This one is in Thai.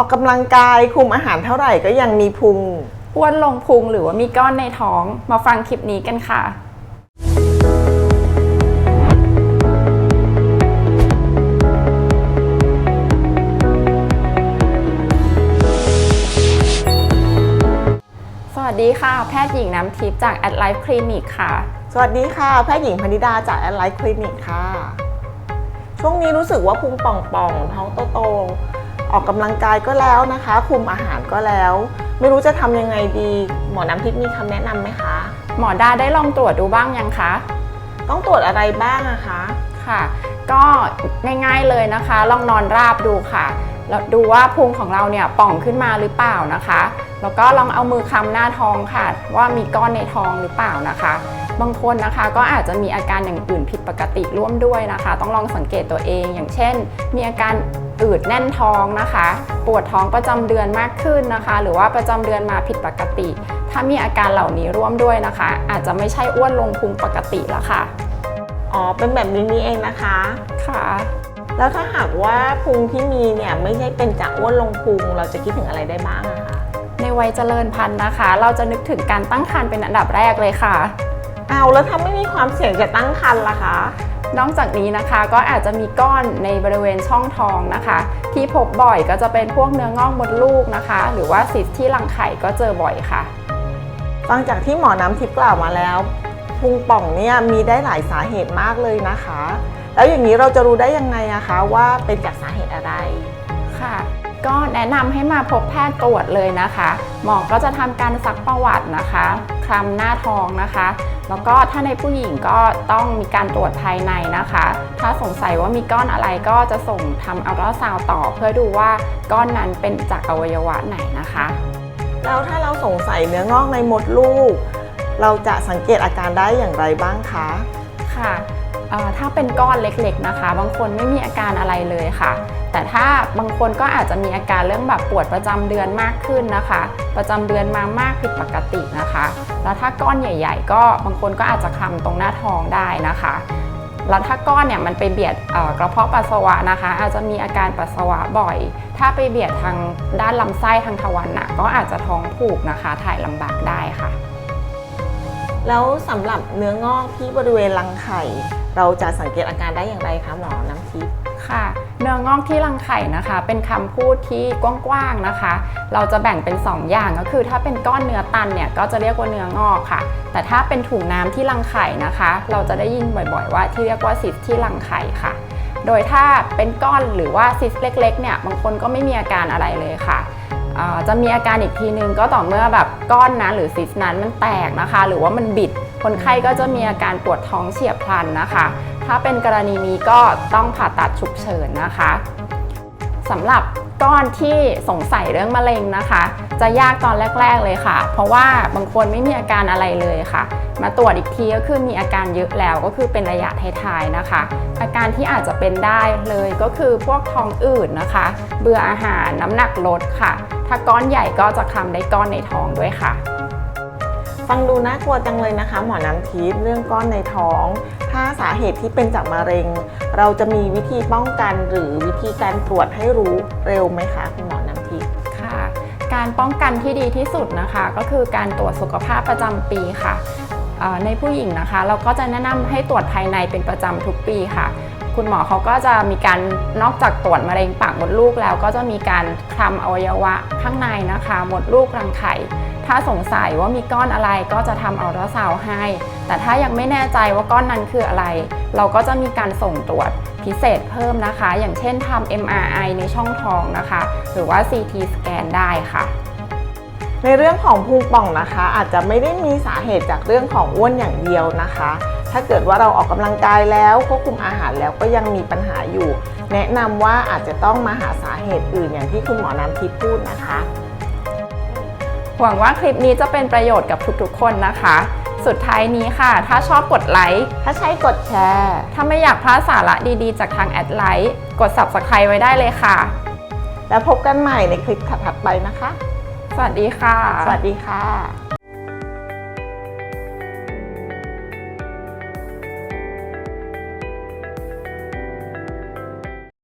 ออกกำลังกายคุมอาหารเท่าไหร่ก็ยังมีพุง อ้วนลงพุงหรือว่ามีก้อนในท้องมาฟังคลิปนี้กันค่ะ สวัสดีค่ะ แพทย์หญิงน้ำทิพย์จาก At Life Clinic ค่ะ สวัสดีค่ะ แพทย์หญิงพนิดาจากแอดไลท์คลินิกค่ะ ช่วงนี้รู้สึกว่าพุงป่องๆ ท้องโตๆ ออกกำลังกายก็แล้วนะคะ คุมอาหารก็แล้ว ไม่รู้จะทำยังไงดี หมอน้ำทิพย์มีคำแนะนำไหมคะ หมอดาได้ลองตรวจดูบ้างยังคะ ต้องตรวจอะไรบ้างอะคะ ค่ะ ก็ง่ายๆเลยนะคะ ลองนอนราบดูค่ะ แล้วดูว่าพุงของเราเนี่ยป่องขึ้นมาหรือเปล่านะคะ แล้วก็ลองเอามือคำหน้าท้องค่ะ ว่ามีก้อนในท้องหรือเปล่านะคะ บางคนนะคะก็อาจจะมีอาการอย่างอื่นผิดปกติร่วมด้วยนะคะ ต้องลองสังเกตตัวเอง อย่างเช่น มีอาการอืดแน่นท้องนะคะ ปวดท้องประจำเดือนมากขึ้นนะคะ หรือว่าประจำเดือนมาผิดปกติ ถ้ามีอาการเหล่านี้ร่วมด้วยนะคะ อาจจะไม่ใช่อ้วนลงพุงปกติแล้วค่ะอ๋อเป็นแบบนี้นี่เองนะคะค่ะ แล้วถ้าหากว่าพุงที่มีเนี่ยไม่ใช่เป็นจากอ้วนลงพุงเราจะคิดถึงอะไรได้บ้างอะคะในวัยเจริญพันธุ์นะคะ เราจะนึกถึงการตั้งครรภ์เป็นอันดับแรกเลยค่ะ เอาแล้วถ้าไม่มีความเสี่ยงจะตั้งครรภ์ล่ะคะ นอกจากนี้นะคะก็อาจจะมีก้อนในบริเวณช่องท้องนะคะ ที่พบบ่อยก็จะเป็นพวกเนื้องอกมดลูกนะคะ หรือว่าซิสที่รังไข่ก็เจอบ่อยค่ะ ฟังจากที่หมอน้ำทิพย์กล่าวมาแล้วพุงป่องเนี่ยมีได้หลายสาเหตุมากเลยนะคะ แล้วอย่างนี้เราจะรู้ได้ยังไงอะคะว่าเป็นจากสาเหตุอะไรค่ะ ก็แนะนำให้มาพบแพทย์ตรวจเลยนะคะ หมอก็จะทำการซักประวัตินะคะคลำหน้าท้องนะคะ แล้วก็ถ้าในผู้หญิงก็ต้องมีการตรวจภายในนะคะ ถ้าสงสัยว่ามีก้อนอะไรก็จะส่งทำอัลตราซาวด์ต่อ เพื่อดูว่าก้อนนั้นเป็นจากอวัยวะไหนนะคะแล้วถ้าเราสงสัยเนื้องอกในมดลูก เราจะสังเกตอาการได้อย่างไรบ้างคะค่ะเอ่อ ถ้าเป็นก้อนเล็กๆนะคะ บางคนไม่มีอาการอะไรเลยค่ะ แต่ถ้าบางคนก็อาจจะมีอาการเรื่องแบบปวดประจำเดือนมากขึ้นนะคะ ประจำเดือนมามากผิดปกตินะคะ แล้วถ้าก้อนใหญ่ ๆ ก็บางคนก็อาจจะคลำตรงหน้าท้องได้นะคะแล้วถ้าก้อนเนี่ยมันไปเบียดกระเพาะปัสสาวะนะคะ อาจจะมีอาการปัสสาวะบ่อย ถ้าไปเบียดทางด้านลำไส้ทางทวารหนักก็อาจจะท้องผูกนะคะ ถ่ายลำบากได้ค่ะ แล้วสำหรับเนื้องอกที่บริเวณรังไข่ เราจะสังเกตอาการได้อย่างไรคะหมอน้ำทิพย์ค่ะเนื้องอกที่รังไข่นะคะ เป็นคำพูดที่กว้างๆนะคะ เราจะแบ่งเป็น 2 อย่างก็คือ ถ้าเป็นก้อนเนื้อตันเนี่ยก็จะเรียกว่าเนื้องอกค่ะ แต่ถ้าเป็นถุงน้ำที่รังไข่นะคะ เราจะได้ยินบ่อยๆ ว่าที่เรียกว่าซิสที่รังไข่ค่ะ โดยถ้าเป็นก้อนหรือว่าซิสเล็กๆเนี่ยบางคนก็ไม่มีอาการอะไรเลยค่ะ จะมีอาการอีกทีนึงก็ต่อเมื่อแบบก้อนนั้นหรือซิสนั้นมันแตกนะคะ หรือว่ามันบิด คนไข้ก็จะมีอาการปวดท้องเฉียบพลันนะคะ ถ้าเป็นกรณีนี้ก็ต้องผ่าตัดฉุกเฉินนะคะสำหรับ ก้อนที่สงสัยเรื่องมะเร็งนะคะ จะยากตอนแรก ๆเลยค่ะ เพราะว่าบางคนไม่มีอาการอะไรเลยค่ะ มาตรวจอีกทีก็คือมีอาการเยอะแล้วก็คือเป็นระยะท้ายๆนะคะ อาการที่อาจจะเป็นได้เลยก็คือพวกท้องอืดนะคะ เบื่ออาหารน้ำหนักลดค่ะ ถ้าก้อนใหญ่ก็จะคลำได้ก้อนในท้องด้วยค่ะ ฟังดูน่ากลัวจังเลยนะคะ หมอน้ำทิพย์เรื่องก้อนในท้อง ถ้าสาเหตุที่เป็นจากมะเร็ง เราจะมีวิธีป้องกันหรือวิธีการตรวจให้รู้เร็วไหมคะคุณหมอน้ำทิพย์ค่ะ การป้องกันที่ดีที่สุดนะคะ ก็คือการตรวจสุขภาพประจำปีค่ะในผู้หญิงนะคะ เราก็จะแนะนำให้ตรวจภายในเป็นประจำทุกปีค่ะ คุณหมอเขาก็จะมีการนอกจากตรวจมะเร็งปากมดลูกแล้ว ก็จะมีการคลำอวัยวะข้างในนะคะมดลูกรังไข่ถ้าสงสัยว่ามีก้อนอะไรก็จะทำอัลตราซาวด์ให้ แต่ถ้ายังไม่แน่ใจว่าก้อนนั้นคืออะไร เราก็จะมีการส่งตรวจพิเศษเพิ่มนะคะ อย่างเช่นทำ MRI ในช่องท้องนะคะ หรือว่า CT สแกนได้ค่ะในเรื่องของพุงป่องนะคะ อาจจะไม่ได้มีสาเหตุจากเรื่องของอ้วนอย่างเดียวนะคะ ถ้าเกิดว่าเราออกกำลังกายแล้วควบคุมอาหารแล้วก็ยังมีปัญหาอยู่ แนะนำว่าอาจจะต้องมาหาสาเหตุอื่นอย่างที่คุณหมอน้ำทิพย์พูดนะคะ หวังว่าคลิปนี้จะเป็นประโยชน์กับทุกๆ คนนะคะ สุดท้ายนี้ค่ะ ถ้าชอบกดไลค์ถ้าใช้กดแชร์ถ้าไม่อยากพลาดสาระดีๆ จากทางแอดไลค์กด Subscribe ไว้ได้เลยค่ะ แล้วพบกันใหม่ในคลิปถัดๆไปนะคะ สวัสดีค่ะ สวัสดีค่ะ